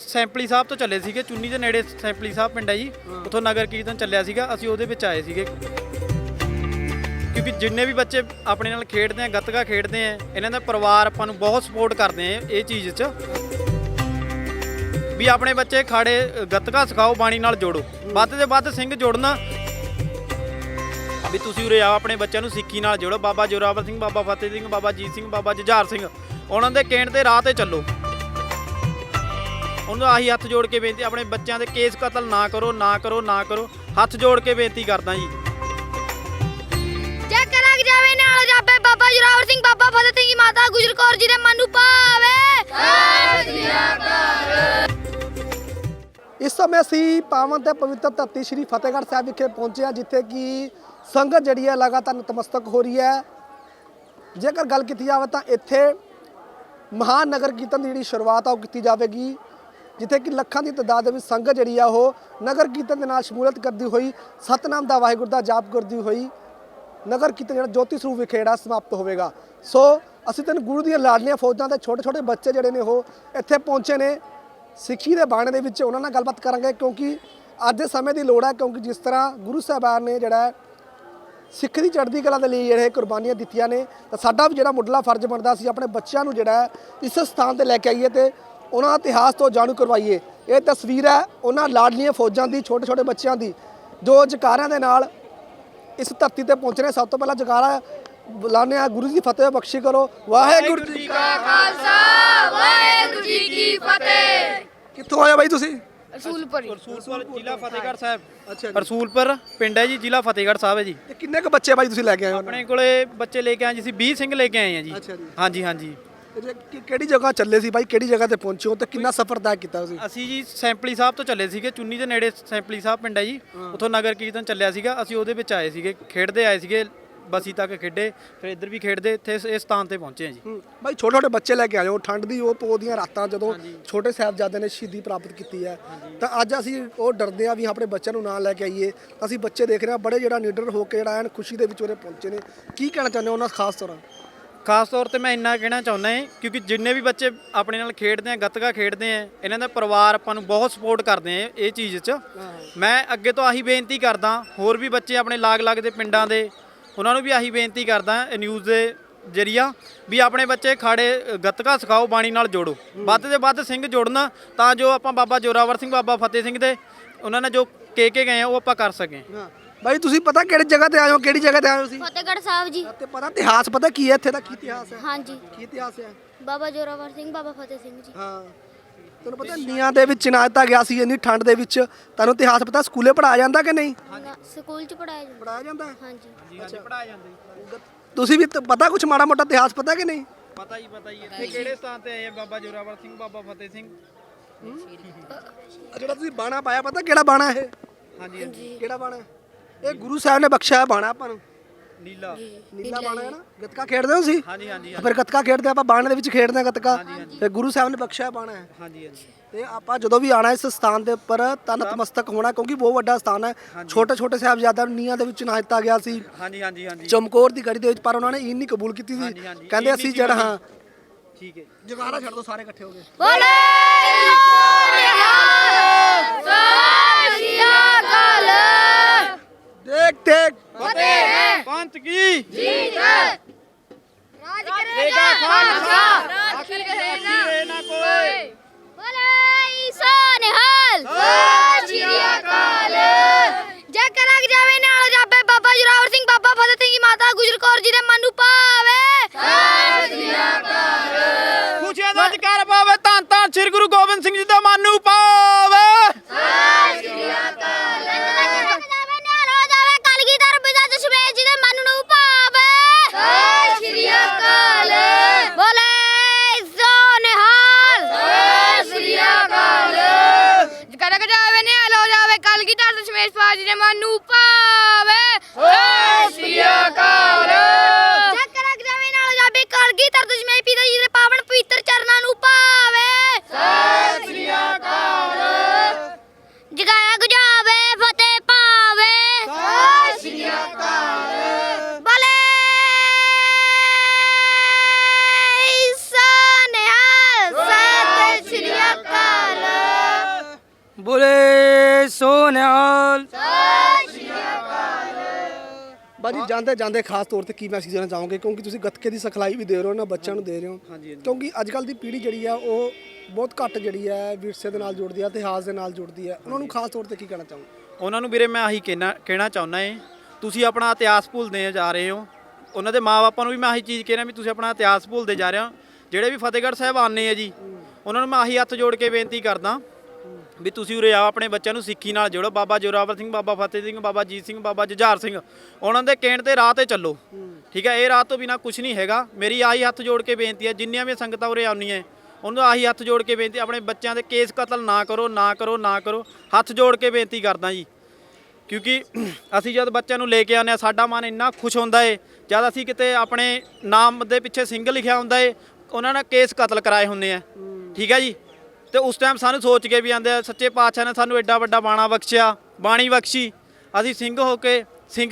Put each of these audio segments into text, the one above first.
ਸੈਂਪਲੀ ਸਾਹਿਬ ਤੋਂ ਚੱਲੇ ਸੀਗੇ ਚੁੰਨੀ ਦੇ ਨੇੜੇ ਸੈਂਪਲੀ ਸਾਹਿਬ ਪਿੰਡ ਹੈ ਜੀ। ਉੱਥੋਂ ਨਗਰ ਕੀਰਤਨ ਚੱਲਿਆ ਸੀਗਾ ਅਸੀਂ ਉਹਦੇ ਵਿੱਚ ਆਏ ਸੀਗੇ। ਕਿਉਂਕਿ ਜਿੰਨੇ ਵੀ ਬੱਚੇ ਆਪਣੇ ਨਾਲ ਖੇਡਦੇ ਆ ਗੱਤਕਾ ਖੇਡਦੇ ਆ ਇਹਨਾਂ ਦਾ ਪਰਿਵਾਰ ਆਪਾਂ ਨੂੰ ਬਹੁਤ ਸਪੋਰਟ ਕਰਦੇ ਆ ਇਹ ਚੀਜ਼ 'ਚ। ਵੀ ਆਪਣੇ ਬੱਚੇ ਖਾੜੇ ਗੱਤਕਾ ਸਿਖਾਓ ਬਾਣੀ ਨਾਲ ਜੋੜੋ। ਵੱਧ ਤੋਂ ਵੱਧ ਸਿੰਘ ਜੋੜਨਾ। ਵੀ ਤੁਸੀਂ ਉਰੇ ਆਓ ਆਪਣੇ ਬੱਚਿਆਂ ਨੂੰ ਸਿੱਖੀ ਨਾਲ ਜੋੜੋ। ਬਾਬਾ ਜੋਰਾਵਰ ਸਿੰਘ ਬਾਬਾ ਫਤਿਹ ਸਿੰਘ ਬਾਬਾ ਜੀਤ ਸਿੰਘ ਬਾਬਾ ਜੁਝਾਰ ਸਿੰਘ ਉਹਨਾਂ ਦੇ ਕਹਿਣ ਤੇ ਰਾਹ ਤੇ ਚੱਲੋ। ਉਹਨੂੰ ਆਹੀ ਹੱਥ ਜੋੜ ਕੇ ਬੇਨਤੀ ਆਪਣੇ ਬੱਚਿਆਂ ਦੇ ਕੇਸ ਕਤਲ ਨਾ ਕਰੋ ਨਾ ਕਰੋ ਨਾ ਕਰੋ। ਹੱਥ ਜੋੜ ਕੇ ਬੇਨਤੀ ਕਰਦਾ ਜੀ। ਜੇ ਕਲਕ ਜਾਵੇ ਨਾਲ ਜਾਵੇ ਬਾਬਾ ਜੁਰਾਵਰ ਸਿੰਘ ਬਾਬਾ ਫਤਿਹ ਸਿੰਘ ਮਾਤਾ ਗੁਜਰ ਕੌਰ ਜੀ ਦੇ ਮਨ ਨੂੰ ਪਾਵੇ ਇਸ ਸਮੇਂ ਅਸੀਂ ਪਾਵਨ ਤੇ ਪਵਿੱਤਰ ਧਰਤੀ ਸ੍ਰੀ ਫਤਿਹਗੜ੍ਹ ਸਾਹਿਬ ਵਿਖੇ ਪਹੁੰਚੇ ਹਾਂ ਜਿੱਥੇ ਕਿ ਸੰਗਤ ਜਿਹੜੀ ਹੈ ਲਗਾਤਾਰ ਨਤਮਸਤਕ ਹੋ ਰਹੀ ਹੈ। ਜੇਕਰ ਗੱਲ ਕੀਤੀ ਜਾਵੇ ਤਾਂ ਇੱਥੇ ਮਹਾਨ ਨਗਰ ਕੀਰਤਨ ਦੀ ਜਿਹੜੀ ਸ਼ੁਰੂਆਤ ਆ ਉਹ ਕੀਤੀ ਜਾਵੇਗੀ। ਜਿੱਥੇ ਕਿ ਲੱਖਾਂ ਦੀ ਤਾਦਾਦ ਦੇ ਵਿੱਚ ਸੰਗਤ ਜਿਹੜੀ ਆ ਉਹ ਨਗਰ ਕੀਰਤਨ ਦੇ ਨਾਲ ਸ਼ਮੂਲੀਅਤ ਕਰਦੀ ਹੋਈ, ਸਤਨਾਮ ਦਾ ਵਾਹਿਗੁਰੂ ਦਾ ਜਾਪ ਕਰਦੀ ਹੋਈ ਨਗਰ ਕੀਰਤਨ ਜਿਹੜਾ ਜੋਤੀ ਸਰੂਪ ਵਿਖੇ ਜਿਹੜਾ ਸਮਾਪਤ ਹੋਵੇਗਾ। ਸੋ ਅਸੀਂ ਤੈਨੂੰ ਗੁਰੂ ਦੀਆਂ ਲਾਡਲੀਆਂ ਫੌਜਾਂ ਦੇ ਛੋਟੇ ਛੋਟੇ ਬੱਚੇ ਜਿਹੜੇ ਨੇ ਉਹ ਇੱਥੇ ਪਹੁੰਚੇ ਨੇ। ਸਿੱਖੀ ਦੇ ਬਾਣੇ ਦੇ ਵਿੱਚ ਉਹਨਾਂ ਨਾਲ ਗੱਲਬਾਤ ਕਰਾਂਗੇ ਕਿਉਂਕਿ ਅੱਜ ਦੇ ਸਮੇਂ ਦੀ ਲੋੜ ਹੈ ਕਿਉਂਕਿ ਜਿਸ ਤਰ੍ਹਾਂ ਗੁਰੂ ਸਾਹਿਬਾਨ ਨੇ ਜਿਹੜਾ ਸਿੱਖ ਦੀ ਚੜ੍ਹਦੀ ਕਲਾ ਦੇ ਲਈ ਜਿਹੜੇ ਕੁਰਬਾਨੀਆਂ ਦਿੱਤੀਆਂ ਨੇ, ਤਾਂ ਸਾਡਾ ਵੀ ਜਿਹੜਾ ਮੁੱਢਲਾ ਫਰਜ਼ ਬਣਦਾ ਸੀ ਆਪਣੇ ਬੱਚਿਆਂ ਨੂੰ ਜਿਹੜਾ ਇਸ ਸਥਾਨ ਤੇ ਲੈ ਕੇ ਆਈਏ ਤੇ ਉਹਨਾਂ ਦਾ ਇਤਿਹਾਸ ਤੋਂ ਜਾਣੂ ਕਰਵਾਈਏ। ਇਹ ਤਸਵੀਰ ਹੈ ਉਹਨਾਂ ਲਾਡਲੀਆਂ ਫੌਜਾਂ ਦੀ ਛੋਟੇ ਛੋਟੇ ਬੱਚਿਆਂ ਦੀ ਜੋ ਜਕਾਰਿਆਂ ਦੇ ਨਾਲ ਇਸ ਧਰਤੀ ਤੇ ਪਹੁੰਚਣੇ ਸਭ ਤੋਂ ਪਹਿਲਾਂ ਜਕਾਰਾ ਬੁਲਾਉਂਦੇ ਆ ਗੁਰੂ ਜੀ ਫਤਿਹ ਬਖਸ਼ੀ ਕਰੋ। ਵਾਹਿਗੁਰੂ ਜੀ ਕਾ ਵਾਹਿਗੁਰੂ ਜੀ ਕੀ ਫਤਿਹ। ਕਿੱਥੋਂ ਆਏ ਬਾਈ ਤੁਸੀਂ? ਰਸੂਲਪੁਰ ਰਸੂਲਪੁਰ ਜ਼ਿਲ੍ਹਾ ਫਤਿਹਗੜ੍ਹ ਸਾਹਿਬ। ਅੱਛਾ ਰਸੂਲਪੁਰ ਪਿੰਡ ਹੈ ਜੀ ਜ਼ਿਲ੍ਹਾ ਫਤਿਹਗੜ੍ਹ ਸਾਹਿਬ ਹੈ ਜੀ। ਤੇ ਕਿੰਨੇ ਕੁ ਬੱਚੇ ਬਾਈ ਤੁਸੀਂ ਲੈ ਕੇ ਆਏ ਹੋ? ਆਪਣੇ ਕੋਲੇ ਬੱਚੇ ਲੈ ਕੇ ਆਏ ਜੀ ਅਸੀਂ 20 ਸਿੰਘ ਲੈ ਕੇ ਆਏ ਆ ਜੀ। ਅੱਛਾ ਜੀ। ਹਾਂਜੀ ਹਾਂਜੀ। ਕਿ- ਕਿਹੜੀ ਜਗ੍ਹਾ ਚੱਲੇ ਸੀ ਬਾਈ? ਕਿਹੜੀ ਜਗ੍ਹਾ ਤੇ ਪਹੁੰਚੇ ਹੋ ਤੇ ਕਿੰਨਾ ਸਫ਼ਰ ਤੈਅ ਕੀਤਾ ਤੁਸੀਂ? ਅਸੀਂ ਜੀ ਸੈਂਪਲੀ ਸਾਹਿਬ ਤੋਂ ਚੱਲੇ ਸੀਗੇ ਚੁੰਨੀ ਦੇ ਨੇੜੇ ਸੈਂਪਲੀ ਸਾਹਿਬ ਪਿੰਡ ਹੈ ਜੀ। ਉੱਥੋਂ ਨਗਰ ਕੀਰਤਨ ਚੱਲਿਆ ਸੀਗਾ। ਅਸੀਂ ਉਹਦੇ ਵਿੱਚ ਆਏ ਸੀਗੇ ਖੇਡਦੇ ਆਏ ਸੀਗੇ ਬਸੀ ਤੱਕ ਖੇਡੇ ਫਿਰ ਇੱਧਰ ਵੀ ਖੇਡਦੇ ਇੱਥੇ ਇਸ- ਇਸ ਸਥਾਨ ਤੇ ਪਹੁੰਚੇ ਆ ਜੀ। ਹੂੰ। ਬਾਈ ਛੋਟੇ ਛੋਟੇ ਬੱਚੇ ਲੈ ਕੇ ਆਏ ਹੋ ਠੰਡ ਦੀ ਉਹ ਪੋ ਦੀਆਂ ਰਾਤਾਂ ਜਦੋਂ ਛੋਟੇ ਸਾਹਿਬਜ਼ਾਦਿਆਂ ਨੇ ਸ਼ਹੀਦੀ ਪ੍ਰਾਪਤ ਕੀਤੀ ਹੈ। ਤਾਂ ਅੱਜ ਅਸੀਂ ਉਹ ਡਰਦੇ ਆ ਵੀ ਆਪਣੇ ਬੱਚਿਆਂ ਨੂੰ ਨਾਲ ਲੈ ਕੇ ਆਈਏ। ਅਸੀਂ ਬੱਚੇ ਦੇਖ ਰਹੇ ਹਾਂ ਬੜੇ ਜਿਹੜਾ ਨੀਡਰ ਹੋ ਕੇ ਜਿਹੜਾ ਐਨ ਖੁਸ਼ੀ ਦੇ ਵਿੱਚ ਉਰੇ ਪਹੁੰਚੇ ਨੇ। ਕੀ ਕਹਿਣਾ ਚਾਹੁੰਦੇ ਹੋ ਉਹਨਾਂ ਖਾਸ ਤਰ੍ਹਾਂ ਖਾਸ ਤੌਰ ਤੇ ਮੈਂ ਇੰਨਾ ਕਹਿਣਾ ਚਾਹੁੰਦਾ ਹਾਂ, ਕਿਉਂਕਿ ਜਿੰਨੇ ਵੀ ਬੱਚੇ ਆਪਣੇ ਨਾਲ ਖੇਡਦੇ ਆ, ਗੱਤਕਾ ਖੇਡਦੇ ਆ, ਇਹਨਾਂ ਦਾ ਪਰਿਵਾਰ ਆਪਾਂ ਨੂੰ ਬਹੁਤ ਸਪੋਰਟ ਕਰਦੇ ਆ ਇਹ ਚੀਜ਼ 'ਚ। ਮੈਂ ਅੱਗੇ ਤੋਂ ਆਹੀ ਬੇਨਤੀ ਕਰਦਾ, ਹੋਰ ਵੀ ਬੱਚੇ ਆਪਣੇ ਲਾਗ-ਲਾਗ ਦੇ ਪਿੰਡਾਂ ਦੇ, ਉਹਨਾਂ ਨੂੰ ਵੀ ਆਹੀ ਬੇਨਤੀ ਕਰਦਾ ਇਹ ਨਿਊਜ਼ ਦੇ ਜਰੀਆ ਵੀ ਆਪਣੇ ਬੱਚੇ ਖਾੜੇ ਗੱਤਕਾ ਸਿਖਾਓ, ਬਾਣੀ ਨਾਲ ਜੋੜੋ। ਵੱਧ ਤੋਂ ਵੱਧ ਸਿੰਘ ਜੋੜਨਾ, ਤਾਂ ਜੋ ਆਪਾਂ ਬਾਬਾ ਜੋਰਾਵਰ ਸਿੰਘ, ਬਾਬਾ ਫਤਿਹ ਸਿੰਘ ਦੇ, ਉਹਨਾਂ ਨੇ ਜੋ ਕੇ ਕੇ ਗਏ ਆ, ਉਹ ਆਪਾਂ ਕਰ ਸਕੇ ਬਾਈ ਤੁਸੀਂ ਪਤਾ ਕਿਹੜੀ ਜਗ੍ਹਾ ਤੇ ਆਏ ਹੋ? ਕਿਹੜੀ ਜਗ੍ਹਾ ਤੇ ਆਏ ਹੋ ਤੁਸੀਂ? ਫਤਿਹਗੜ੍ਹ ਸਾਹਿਬ ਜੀ। ਤੇ ਪਤਾ ਇਤਿਹਾਸ ਪਤਾ ਕੀ ਹੈ ਇੱਥੇ ਦਾ? ਕੀ ਇਤਿਹਾਸ ਹੈ? ਹਾਂਜੀ। ਕੀ ਇਤਿਹਾਸ ਹੈ? ਬਾਬਾ ਜੋਰਾਵਰ ਸਿੰਘ ਬਾਬਾ ਫਤਿਹ ਸਿੰਘ ਜੀ। ਹਾਂ। ਤੁਹਾਨੂੰ ਪਤਾ ਨੀਆਂ ਦੇ ਵਿੱਚ ਚਿਣਾ ਦਿੱਤਾ ਗਿਆ ਸੀ ਇੰਨੀ ਠੰਡ ਦੇ ਵਿੱਚ। ਤੁਹਾਨੂੰ ਇਤਿਹਾਸ ਪਤਾ ਸਕੂਲੇ ਪੜਾਇਆ ਜਾਂਦਾ ਕਿ ਨਹੀਂ? ਨਾ, ਸਕੂਲ ਚ ਪੜਾਇਆ ਜਾਂਦਾ। ਪੜਾਇਆ ਜਾਂਦਾ ਹੈ? ਹਾਂਜੀ। ਹਾਂਜੀ ਪੜਾਇਆ ਜਾਂਦਾ ਤੁਸੀਂ ਵੀ ਤਾਂ ਪਤਾ ਕੁਝ ਮਾੜਾ ਮੋਟਾ ਇਤਿਹਾਸ ਪਤਾ ਕਿ ਨਹੀਂ? ਪਤਾ ਹੀ ਪਤਾ ਹੀ ਇੱਥੇ ਕਿਹੜੇ ਸਥਾਨ ਤੇ ਆਏ ਆ ਬਾਬਾ ਜੋਰਾਵਰ ਸਿੰਘ ਬਾਬਾ ਫਤਿਹ ਸਿੰਘ? ਆਹ ਜਿਹੜਾ ਤੁਸੀਂ ਬਾਣਾ ਪਾਇਆ ਪਤਾ ਕਿਹੜਾ ਬਾਣਾ ਇਹ? ਹਾਂਜੀ ਹਾਂਜੀ। ਕਿਹੜਾ ਬਾਣਾ? ਇਹ ਗੁਰੂ ਸਾਹਿਬ ਨੇ ਬਖਸ਼ਿਆ ਬਾਣਾ ਆਪਾਂ ਨੂੰ। ਨੀਲਾ। ਨੀਲਾ ਬਾਣਾ ਹੈ ਨਾ? ਗੱਤਕਾ ਖੇਡਦੇ ਹੋ ਤੁਸੀਂ? ਹਾਂਜੀ ਹਾਂਜੀ ਫਿਰ ਗੱਤਕਾ ਖੇਡਦੇ ਆਪਾਂ ਬਾਣੇ ਦੇ ਵਿੱਚ ਖੇਡਦੇ ਹਾਂ ਗੱਤਕਾ। ਤੇ ਗੁਰੂ ਸਾਹਿਬ ਨੇ ਬਖਸ਼ਿਆ ਬਾਣਾ ਹੈ। ਹਾਂਜੀ ਹਾਂਜੀ। ਤੇ ਆਪਾਂ ਜਦੋਂ ਵੀ ਆਣਾ ਇਸ ਸਥਾਨ ਦੇ ਉੱਪਰ ਤਾਂ ਨਤਮਸਤਕ ਹੋਣਾ ਕਿਉਂਕਿ ਬਹੁਤ ਵੱਡਾ ਸਥਾਨ ਹੈ। ਛੋਟੇ ਛੋਟੇ ਸਾਹਿਬਜ਼ਾਦਿਆਂ ਨੂੰ ਨੀਹਾਂ ਦੇ ਵਿੱਚ ਨਾ ਦਿੱਤਾ ਗਿਆ ਸੀ। ਹਾਂਜੀ ਹਾਂਜੀ ਹਾਂਜੀ। ਚਮਕੌਰ ਦੀ ਗੜੀ ਦੇ ਵਿੱਚ ਪਰ ਉਹਨਾਂ ਨੇ ਈਨ ਨਹੀਂ ਕਬੂਲ ਕੀਤੀ ਸੀ। ਕਹਿੰਦੇ ਅਸੀਂ ਜਿਹੜਾ ਹਾਂ। ਠੀਕ ਹੈ ਜਗਾਰਾ ਛੱਡ ਦੋ ਸਾਰੇ ਇਕੱਠੇ ਹੋ ਗਏ ਬੋਲੇ ਸੋਨਿਹਾਲ ਦੇਖ ਦੇਖ ਫਤਿਹ ਪੰਤ ਕੀ ਜੀਤ ਰਾਜ ਕਰੇਗਾ ਖਾਲਸਾ ਰਾਜ ਕਰੇਗਾ ਨਾ ਕੋਈ ਬੋਲੇ ਸੋਨਿਹਾਲ ਸਤਿ ਸ਼੍ਰੀ ਅਕਾਲ ਜੇ ਕਲਕ ਜਾਵੇ ਨਾਲ ਜਾਵੇ ਬਾਬਾ ਜੁਰਾਵਰ ਸਿੰਘ ਬਾਬਾ ਫਤਿਹ ਸਿੰਘ ਜੀ, ਮਾਤਾ ਗੁਜਰ ਕੌਰ ਜੀ ਦੇ ਮਨ ਨੂੰ ਪਾਵੇ ਸਤਿ ਸ਼੍ਰੀ ਅਕਾਲ ਖੁਸ਼ੀਆਂ ਦਾ ਜਕਾਰ ਪਾਵੇ ਧੰਨ ਧੰਨ ਸ੍ਰੀ ਗੁਰੂ ਗੋਬਿੰਦ ਸਿੰਘ ਜੀ ਦਾ ਮਨ ਨੂੰ ਪਾਵੇ ਜਾਵੇ ਨਾਲ ਹੋ ਜਾਵੇ ਕਲਗੀਧਰ ਪਿਤਾ ਦਸ਼ਮੇਸ਼ ਜੀ ਦੇ ਮਨ ਨੂੰ ਪਾਵੇ ਸਤਿ ਸ਼੍ਰੀ ਅਕਾਲ ਬੋਲੇ ਸੋਨਿਹਾਲ ਸਤਿ ਸ਼੍ਰੀ ਅਕਾਲ ਕਰਕ ਜਾਵੇ ਨਾਲ ਹੋ ਜਾਵੇ ਕਲਗੀਧਰ ਦਸ਼ਮੇਸ਼ ਪਾਜੀ ਦੇ ਮਨ ਨੂੰ ਪਾਵੇ ਸਤਿ ਸ਼੍ਰੀ ਅਕਾਲ ਕਰਕ ਜਾਵੇ ਨਾਲ ਹੋ ਜਾਵੇ ਕਲਗੀਧਰ ਦਸ਼ਮੇਸ਼ ਪਿਤਾ ਜੀ ਦੇ ਪਾਵਨ ਪਵਿੱਤਰ ਚਰਨਾਂ ਨੂੰ ਪਾਵੇ ਸਤਿ ਸ਼੍ਰੀ ਅਕਾਲ ਜਗਾਇਆ ਗੁਜਾਵੇ ਫਤਿਹ ਪਾਵੇ ਸਤਿ ਸ਼੍ਰੀ ਅਕਾਲ ਬਲੇ ਸਨਿਹਾਲ ਸਤਿ ਸ਼੍ਰੀ ਅਕਾਲ ਬੋਲੇ ਬਾਜੀ ਜਾਂਦੇ ਜਾਂਦੇ ਖਾਸ ਤੌਰ ਤੇ ਕੀ ਮੈਸੇਜ ਦੇਣਾ ਚਾਹੋਗੇ? ਕਿਉਂਕਿ ਤੁਸੀਂ ਗੱਤਕੇ ਦੀ ਸਿਖਲਾਈ ਵੀ ਦੇ ਰਹੇ ਹੋ ਨਾ ਬੱਚਿਆਂ ਨੂੰ ਦੇ ਰਹੇ ਹੋ। ਕਿਉਂਕਿ ਅੱਜ ਕੱਲ ਦੀ ਪੀੜ੍ਹੀ ਜਿਹੜੀ ਆ ਉਹ ਬਹੁਤ ਘੱਟ ਜਿਹੜੀ ਹੈ ਵਿਰਸੇ ਦੇ ਨਾਲ ਜੁੜਦੀ ਹੈ ਇਤਿਹਾਸ ਦੇ ਨਾਲ ਜੁੜਦੀ ਹੈ ਉਹਨਾਂ ਨੂੰ ਖਾਸ ਤੌਰ ਤੇ ਕੀ ਕਹਿਣਾ ਚਾਹੋਗੇ? ਉਹਨਾਂ ਨੂੰ ਵੀਰੇ ਮੈਂ ਆਹੀ ਕਹਿਣਾ ਕਹਿਣਾ ਚਾਹੁੰਦਾ ਏ ਤੁਸੀਂ ਆਪਣਾ ਇਤਿਹਾਸ ਭੁੱਲਦੇ ਜਾ ਰਹੇ ਹੋ। ਉਹਨਾਂ ਦੇ ਮਾਪਿਆਂ ਨੂੰ ਵੀ ਮੈਂ ਆਹੀ ਚੀਜ਼ ਕਹਿਣਾ ਵੀ ਤੁਸੀਂ ਆਪਣਾ ਇਤਿਹਾਸ ਭੁੱਲਦੇ ਜਾ ਰਹੇ ਹੋ। ਜਿਹੜੇ ਵੀ ਫਤਿਹਗੜ੍ਹ ਸਾਹਿਬ ਆਨੇ ਆ ਜੀ ਉਹਨਾਂ ਨੂੰ ਮੈਂ ਆਹੀ ਹੱਥ ਜੋੜ ਕੇ ਬੇਨਤੀ ਕਰਦਾ ਵੀ ਤੁਸੀਂ ਉਰੇ ਆਓ, ਆਪਣੇ ਬੱਚਿਆਂ ਨੂੰ ਸਿੱਖੀ ਨਾਲ ਜੋੜੋ। ਬਾਬਾ ਜੋਰਾਵਰ ਸਿੰਘ, ਬਾਬਾ ਫਤਿਹ ਸਿੰਘ, ਬਾਬਾ ਜੀਤ ਸਿੰਘ, ਬਾਬਾ ਜੁਝਾਰ ਸਿੰਘ, ਉਹਨਾਂ ਦੇ ਕਹਿਣ ਤੇ ਰਾਹ ਤੇ ਚੱਲੋ। ਠੀਕ ਹੈ, ਇਹ ਰਾਹ ਤੋਂ ਬਿਨਾ ਕੁਝ ਨਹੀਂ ਹੈਗਾ। ਮੇਰੀ ਆਹੀ ਹੱਥ ਜੋੜ ਕੇ ਬੇਨਤੀ ਹੈ, ਜਿੰਨੀਆਂ ਵੀ ਸੰਗਤਾਂ ਉਰੇ ਆਉਂਦੀਆਂ ਉਹਨੂੰ ਆਹੀ ਹੱਥ ਜੋੜ ਕੇ ਬੇਨਤੀ, ਆਪਣੇ ਬੱਚਿਆਂ ਦੇ ਕੇਸ ਕਤਲ ਨਾ ਕਰੋ ਨਾ ਕਰੋ ਨਾ ਕਰੋ। ਹੱਥ ਜੋੜ ਕੇ ਬੇਨਤੀ ਕਰਦਾ ਜੀ। ਕਿਉਂਕਿ ਅਸੀਂ ਜਦ ਬੱਚਿਆਂ ਨੂੰ ਲੈ ਕੇ ਆਉਂਦੇ ਆ ਸਾਡਾ ਮਨ ਇੰਨਾ ਖੁਸ਼ ਹੁੰਦਾ ਏ, ਜਦ ਅਸੀਂ ਕਿਤੇ ਆਪਣੇ ਨਾਮ ਦੇ ਪਿੱਛੇ ਸਿੰਘ ਲਿਖਿਆ ਹੁੰਦਾ ਏ, ਉਹਨਾਂ ਨੇ ਕੇਸ ਕਤਲ ਕਰਾਏ ਹੁੰਦੇ ਆ। ਠੀਕ ਹੈ ਜੀ? ਤੇ ਉਸ ਟਾਈਮ ਸਾਨੂੰ ਸੋਚ ਕੇ ਵੀ ਆਂਦੇ ਆ, ਸੱਚੇ ਪਾਤਸ਼ਾਹ ਨੇ ਸਾਨੂੰ ਐਡਾ ਵੱਡਾ ਬਾਣਾ ਬਖਸ਼ਿਆ, ਬਾਣੀ ਬਖਸ਼ੀ। ਅਸੀਂ ਸਿੰਘ ਹੋ ਕੇ ਸਿੰਘ,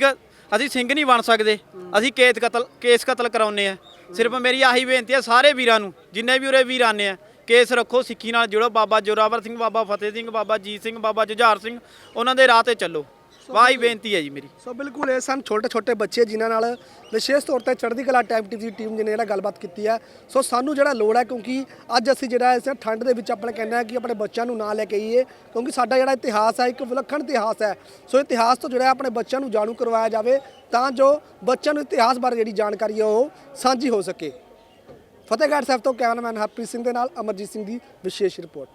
ਅਸੀਂ ਸਿੰਘ ਨਹੀਂ ਬਣ ਸਕਦੇ। ਅਸੀਂ ਕੇਸ ਕਤਲ ਕੇਸ ਕਤਲ ਕਰਾਉਨੇ ਆ। ਸਿਰਫ ਮੇਰੀ ਆਹੀ ਬੇਨਤੀ ਹੈ ਸਾਰੇ ਵੀਰਾਂ ਨੂੰ, ਜਿੰਨੇ ਵੀ ਉਰੇ ਵੀਰ ਆਨੇ ਆ, ਕੇਸ ਰੱਖੋ, ਸਿੱਖੀ ਨਾਲ ਜੁੜੋ। ਬਾਬਾ ਜੋਰਾਵਰ ਸਿੰਘ, ਬਾਬਾ ਫਤਿਹ ਸਿੰਘ, ਬਾਬਾ ਜੀਤ ਸਿੰਘ, ਬਾਬਾ ਜੁਝਾਰ ਸਿੰਘ, ਉਹਨਾਂ ਦੇ ਰਾਹ ਤੇ ਚੱਲੋ। ਵਾਹੀ ਬੇਨਤੀ ਹੈ ਜੀ ਮੇਰੀ। ਸੋ ਬਿਲਕੁਲ ਇਹ ਸਨ ਛੋਟੇ ਛੋਟੇ ਬੱਚੇ ਜਿਨ੍ਹਾਂ ਨਾਲ ਵਿਸ਼ੇਸ਼ ਤੌਰ ਤੇ ਚੜ੍ਹਦੀ ਕਲਾ ਟਾਈਮ ਟੀਵੀ ਦੀ ਟੀਮ ਜਿਹਨੇ ਜਿਹੜਾ ਗੱਲਬਾਤ ਕੀਤੀ ਹੈ। ਸੋ ਸਾਨੂੰ ਜਿਹੜਾ ਲੋੜ ਹੈ ਕਿਉਂਕਿ ਅੱਜ ਅਸੀਂ ਜਿਹੜਾ ਇਸ ਠੰਡ ਦੇ ਵਿੱਚ ਆਪਣੇ ਕਹਿੰਦੇ ਆ ਕਿ ਆਪਣੇ ਬੱਚਿਆਂ ਨੂੰ ਨਾਲ ਲੈ ਕੇ ਆਈਏ ਕਿਉਂਕਿ ਸਾਡਾ ਜਿਹੜਾ ਇਤਿਹਾਸ ਹੈ ਇੱਕ ਵਿਲੱਖਣ ਇਤਿਹਾਸ ਹੈ। ਸੋ ਇਤਿਹਾਸ ਤੋਂ ਜਿਹੜਾ ਆਪਣੇ ਬੱਚਿਆਂ ਨੂੰ ਜਾਣੂ ਕਰਵਾਇਆ ਜਾਵੇ ਤਾਂ ਜੋ ਬੱਚਿਆਂ ਨੂੰ ਇਤਿਹਾਸ ਬਾਰੇ ਜਿਹੜੀ ਜਾਣਕਾਰੀ ਹੈ ਉਹ ਸਾਂਝੀ ਹੋ ਸਕੇ। ਫਤਿਹਗੜ੍ਹ ਸਾਹਿਬ ਤੋਂ ਕੈਮਰਾਮੈਨ ਹਰਪ੍ਰੀਤ ਸਿੰਘ ਦੇ ਨਾਲ ਅਮਰਜੀਤ ਸਿੰਘ ਦੀ ਵਿਸ਼ੇਸ਼ ਰਿਪੋਰਟ।